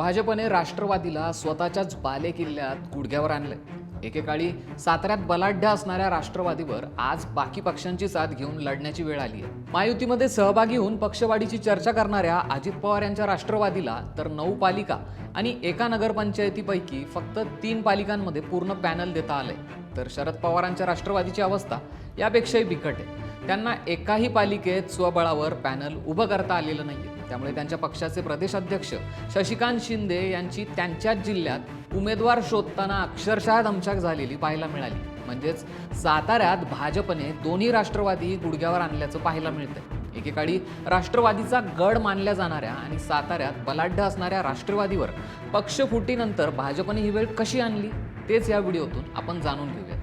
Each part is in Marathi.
भाजपने राष्ट्रवादीला स्वतःच्याच बालेकिल्ल्यात गुडघ्यावर आणलंय. एकेकाळी साताऱ्यात बलाढ्य असणाऱ्या राष्ट्रवादीवर आज बाकी पक्षांची साथ घेऊन लढण्याची वेळ आली आहे महायुतीमध्ये सहभागी होऊन पक्षवाढीची चर्चा करणाऱ्या अजित पवार यांच्या राष्ट्रवादीला तर नऊ पालिका आणि एका नगरपंचायतीपैकी फक्त तीन पालिकांमध्ये पूर्ण पॅनल देता आलंय. तर शरद पवारांच्या राष्ट्रवादीची अवस्था यापेक्षाही बिकट आहे. त्यांना एकाही पालिकेत स्वबळावर पॅनल उभं करता आलेलं नाही त्यामुळे त्यांच्या पक्षाचे प्रदेशाध्यक्ष शशिकांत शिंदे यांची त्यांच्याच जिल्ह्यात उमेदवार शोधताना अक्षरशः दमछाक झालेली पाहायला मिळाली. म्हणजेच साताऱ्यात भाजपने दोन्ही राष्ट्रवादी गुडघ्यावर आणल्याचं पाहायला मिळतंय. एकेकाळी राष्ट्रवादीचा गड मानल्या जाणाऱ्या आणि साताऱ्यात बलाढ्य असणाऱ्या राष्ट्रवादीवर पक्षफुटीनंतर भाजपने ही वेळ कशी आणली? तेच या व्हिडिओतून आपण जाणून घेऊया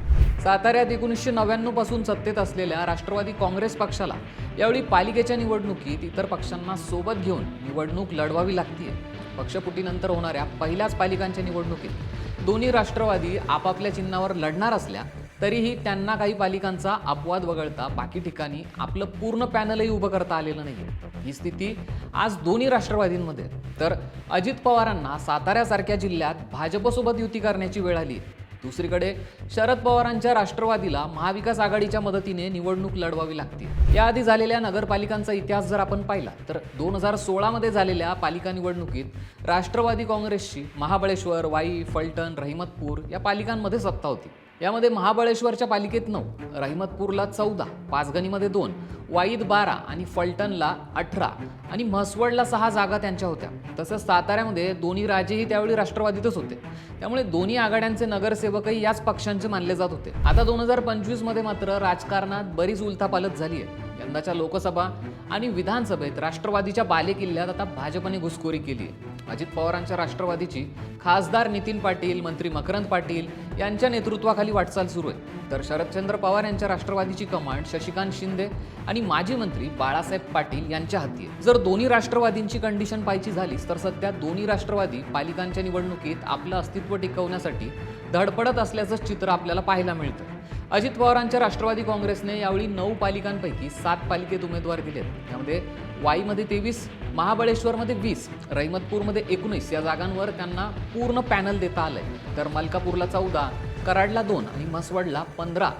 साताऱ्यात एकोणीसशे नव्याण्णवपासून सत्तेत असलेल्या राष्ट्रवादी काँग्रेस पक्षाला यावेळी पालिकेच्या निवडणुकीत इतर पक्षांना सोबत घेऊन निवडणूक लढवावी लागतीये. पक्षपुटीनंतर होणाऱ्या पहिल्याच पालिकांच्या निवडणुकीत दोन्ही राष्ट्रवादी आपापल्या चिन्हावर लढणार असल्या तरीही त्यांना काही पालिकांचा अपवाद वगळता बाकी ठिकाणी आपलं पूर्ण पॅनलही उभं करता आलेलं नाही ही स्थिती आज दोन्ही राष्ट्रवादींमध्ये तर अजित पवारांना साताऱ्यासारख्या जिल्ह्यात भाजपसोबत युती करण्याची वेळ आली आहे. दुसरीकडे शरद पवारांच्या राष्ट्रवादीला महाविकास आघाडीच्या मदतीने निवडणूक लढवावी लागते. याआधी झालेल्या नगरपालिकांचा इतिहास जर आपण पाहिला तर दोन हजार सोळामध्ये झालेल्या पालिका निवडणुकीत राष्ट्रवादी काँग्रेसची महाबळेश्वर वाई फलटण रहिमतपूर या पालिकांमध्ये सत्ता होती. यामध्ये महाबळेश्वरच्या पालिकेत नऊ रहिमतपूरला चौदा पाचगणीमध्ये दोन वाईद बारा आणि फलटणला अठरा आणि म्हसवडला सहा जागा त्यांच्या होत्या. तसंच साताऱ्यामध्ये दोन्ही राजेही त्यावेळी राष्ट्रवादीतच होते. त्यामुळे दोन्ही आघाड्यांचे नगरसेवकही याच पक्षांचे मानले जात होते. आता दोन हजार पंचवीसमध्ये मात्र राजकारणात बरीच उलथापालत झाली आहे यंदाच्या लोकसभा आणि विधानसभेत राष्ट्रवादीच्या बालेकिल्ल्यात आता भाजपने घुसखोरी केली आहे. अजित पवारांच्या राष्ट्रवादीची खासदार नितीन पाटील मंत्री मकरंद पाटील यांच्या नेतृत्वाखाली वाटचाल सुरू आहे. तर शरदचंद्र पवार यांच्या राष्ट्रवादीची कमांड शशिकांत शिंदे आणि माजी मंत्री बाळासाहेब पाटील यांच्या हाती आहे. जर दोन्ही राष्ट्रवादींची कंडिशन पाहायची झालीच तर सध्या दोन्ही राष्ट्रवादी पालिकांच्या निवडणुकीत आपलं अस्तित्व टिकवण्यासाठी धडपडत असल्याचं चित्र आपल्याला पाहायला मिळतं. अजित पवारांच्या राष्ट्रवादी काँग्रेसने यावेळी नऊ पालिकांपैकी सात पालिकेत उमेदवार दिलेत. त्यामध्ये वाईमध्ये तेवीस महाबळेश्वरमध्ये वीस रहिमतपूरमध्ये एकोणीस या जागांवर त्यांना पूर्ण पॅनल देता आलंय. तर मलकापूरला चौदा कराडला दोन आणि म्हसवडला पंधरा.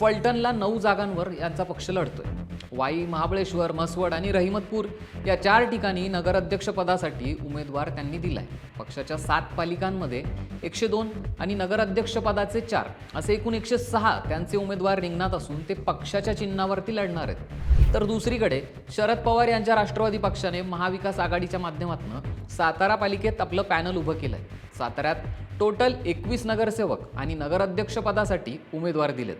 फलटणला नऊ जागांवर यांचा पक्ष लढतोय. वाई महाबळेश्वर म्हसवड आणि रहिमतपूर या चार ठिकाणी नगराध्यक्षपदासाठी उमेदवार त्यांनी दिलाय. पक्षाच्या सात पालिकांमध्ये एकशे दोन आणि नगराध्यक्षपदाचे चार असे एकूण एकशे सहा त्यांचे उमेदवार रिंगणात असून ते पक्षाच्या चिन्हावरती लढणार आहेत. तर दुसरीकडे शरद पवार यांच्या राष्ट्रवादी पक्षाने महाविकास आघाडीच्या माध्यमातून सातारा पालिकेत आपलं पॅनल उभं केलं आहे साताऱ्यात टोटल एकवीस नगरसेवक आणि नगराध्यक्षपदासाठी उमेदवार दिलेत.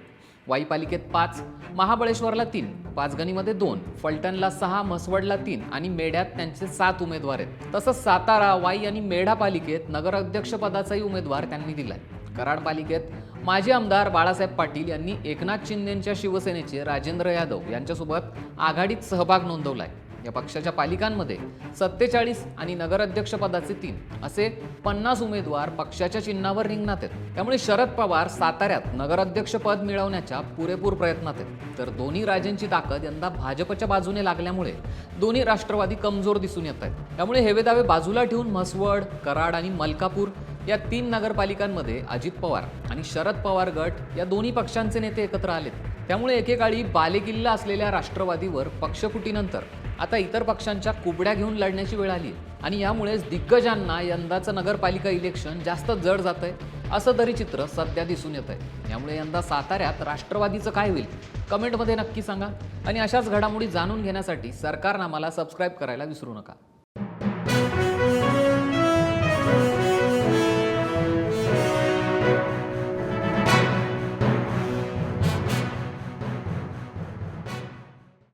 वाई पालिकेत पाच महाबळेश्वरला तीन पाचगणीमध्ये दोन फलटणला सहा म्हसवडला तीन आणि मेढ्यात त्यांचे सात उमेदवार आहेत. तसंच सातारा वाई आणि मेढा पालिकेत नगराध्यक्षपदाचाही उमेदवार त्यांनी दिलाय. कराड पालिकेत माजी आमदार बाळासाहेब पाटील यांनी एकनाथ शिंदेंच्या शिवसेनेचे राजेंद्र यादव यांच्यासोबत आघाडीत सहभाग नोंदवलाय. या पक्षाच्या पालिकांमध्ये सत्तेचाळीस आणि नगराध्यक्षपदाचे तीन असे पन्नास उमेदवार पक्षाच्या चिन्हावर रिंगणात आहेत. त्यामुळे शरद पवार साताऱ्यात नगराध्यक्षपद मिळवण्याच्या पुरेपूर प्रयत्नात आहेत. तर दोन्ही राजेंची ताकद यंदा भाजपच्या बाजूने लागल्यामुळे दोन्ही राष्ट्रवादी कमजोर दिसून येत आहेत. त्यामुळे हेवेदावे बाजूला ठेवून म्हसवड कराड आणि मलकापूर या तीन नगरपालिकांमध्ये अजित पवार आणि शरद पवार गट या दोन्ही पक्षांचे नेते एकत्र आलेत. त्यामुळे एकेकाळी बालेकिल्ला असलेल्या राष्ट्रवादीवर पक्षफुटीनंतर आता इतर पक्षांच्या कुबड्या घेऊन लढण्याची वेळ आली आणि यामुळेच दिग्गजांना यंदाचं नगरपालिका इलेक्शन जास्त जड जात आहे असं तरी चित्र सध्या दिसून येत आहे यामुळे यंदा साताऱ्यात राष्ट्रवादीचं काय होईल कमेंटमध्ये नक्की सांगा. आणि अशाच घडामोडी जाणून घेण्यासाठी सरकारनामाला सबस्क्राईब करायला विसरू नका.